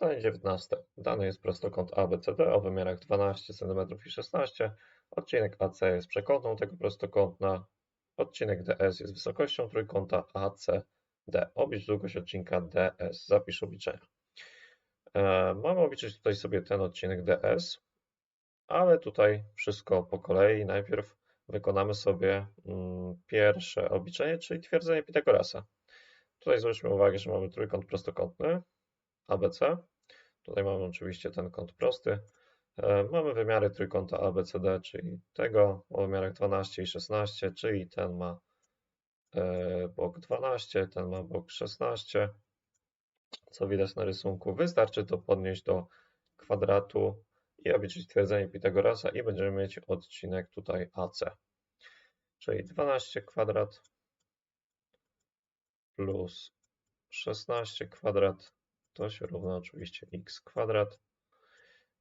Zdanie 19. Dany jest prostokąt ABCD o wymiarach 12 cm i 16 Odcinek AC jest przekątną tego prostokątna. Odcinek DS jest wysokością trójkąta ACD. Oblicz długość odcinka DS. Zapisz obliczenia. E, mamy obliczyć tutaj sobie ten odcinek DS, ale tutaj wszystko po kolei. Najpierw wykonamy sobie mm, pierwsze obliczenie, czyli twierdzenie Pitagorasa. Tutaj zwróćmy uwagę, że mamy trójkąt prostokątny ABC. Tutaj mamy oczywiście ten kąt prosty. E, mamy wymiary trójkąta ABCD, czyli tego o wymiarach 12 i 16, czyli ten ma e, bok 12, ten ma bok 16. Co widać na rysunku, wystarczy to podnieść do kwadratu i obliczyć twierdzenie Pitagorasa i będziemy mieć odcinek tutaj AC. Czyli 12 kwadrat plus 16 kwadrat to się równa oczywiście x kwadrat.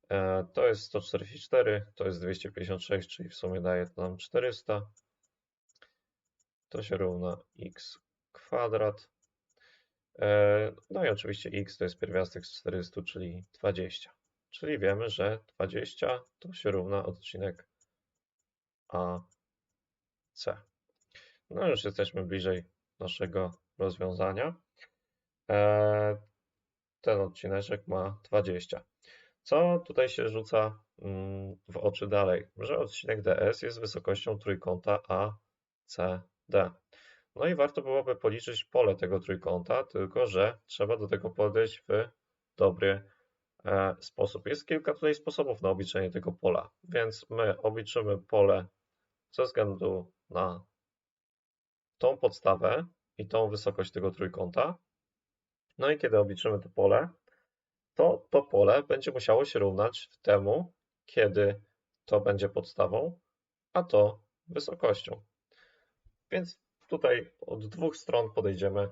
E, to jest 144, to jest 256, czyli w sumie daje to nam 400. To się równa x kwadrat. E, no i oczywiście x to jest pierwiastek z 400, czyli 20. Czyli wiemy, że 20 to się równa odcinek AC. No już jesteśmy bliżej naszego rozwiązania. Ten odcineczek ma 20. Co tutaj się rzuca mm, w oczy dalej? Że odcinek DS jest wysokością trójkąta ACD. No i warto byłoby policzyć pole tego trójkąta, tylko że trzeba do tego podejść w dobry e, sposób. Jest kilka tutaj sposobów na obliczenie tego pola, więc my obliczymy pole ze względu na tą podstawę i tą wysokość tego trójkąta. No i kiedy obliczymy to pole, to to pole będzie musiało się równać temu, kiedy to będzie podstawą, a to wysokością. Więc tutaj od dwóch stron podejdziemy,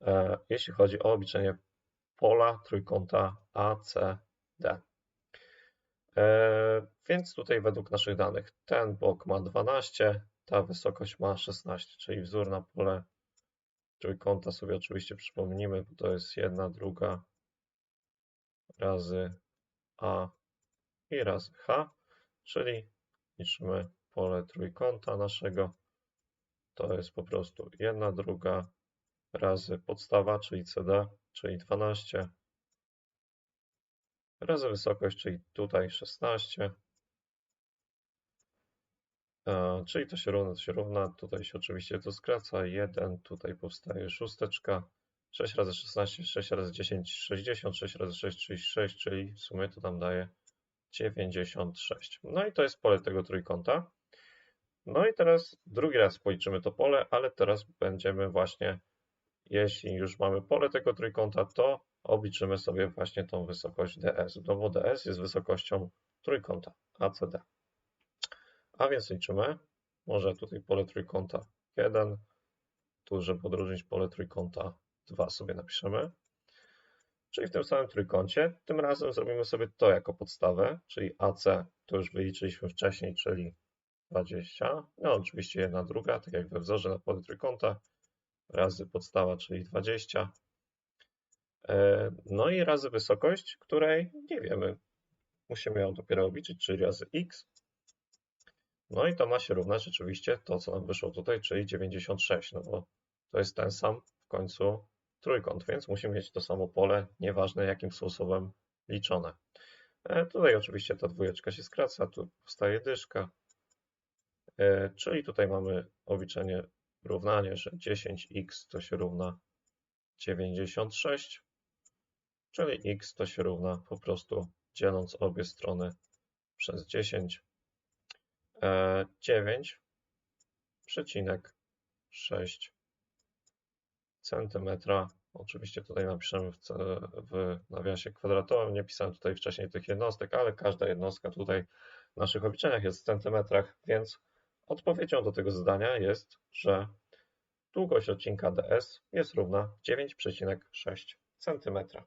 e, jeśli chodzi o obliczenie pola trójkąta ACD. E, więc tutaj według naszych danych ten bok ma 12, ta wysokość ma 16, czyli wzór na pole trójkąta sobie oczywiście przypomnimy, bo to jest jedna, druga, razy A i razy H, czyli liczymy pole trójkąta naszego. To jest po prostu jedna druga razy podstawa, czyli CD, czyli 12, razy wysokość, czyli tutaj 16, czyli to się równa, to się równa, tutaj się oczywiście to skraca, 1, tutaj powstaje szósteczka, 6 razy 16, 6 razy 10, 60, 6 razy 6, 36, czyli w sumie to nam daje 96. No i to jest pole tego trójkąta. No i teraz drugi raz policzymy to pole, ale teraz będziemy właśnie, jeśli już mamy pole tego trójkąta, to obliczymy sobie właśnie tą wysokość ds, no bo ds jest wysokością trójkąta ACD. A więc liczymy, może tutaj pole trójkąta 1, tu żeby odróżnić pole trójkąta 2 sobie napiszemy. Czyli w tym samym trójkącie. Tym razem zrobimy sobie to jako podstawę, czyli AC to już wyliczyliśmy wcześniej, czyli 20. No oczywiście jedna druga, tak jak we wzorze na pole trójkąta, razy podstawa, czyli 20. E, no i razy wysokość, której nie wiemy. Musimy ją dopiero obliczyć, czyli razy x. No i to ma się równać rzeczywiście to, co nam wyszło tutaj, czyli 96, no bo to jest ten sam w końcu trójkąt, więc musimy mieć to samo pole, nieważne jakim sposobem liczone. E, tutaj oczywiście ta dwójeczka się skraca, tu powstaje dyszka, e, czyli tutaj mamy obliczenie równanie, że 10x to się równa 96, czyli x to się równa po prostu dzieląc obie strony przez 10, 9,6 centymetra. Oczywiście tutaj napiszemy w, w nawiasie kwadratowym. Nie pisałem tutaj wcześniej tych jednostek, ale każda jednostka tutaj w naszych obliczeniach jest w centymetrach, więc odpowiedzią do tego zadania jest, że długość odcinka ds jest równa 9,6 centymetra.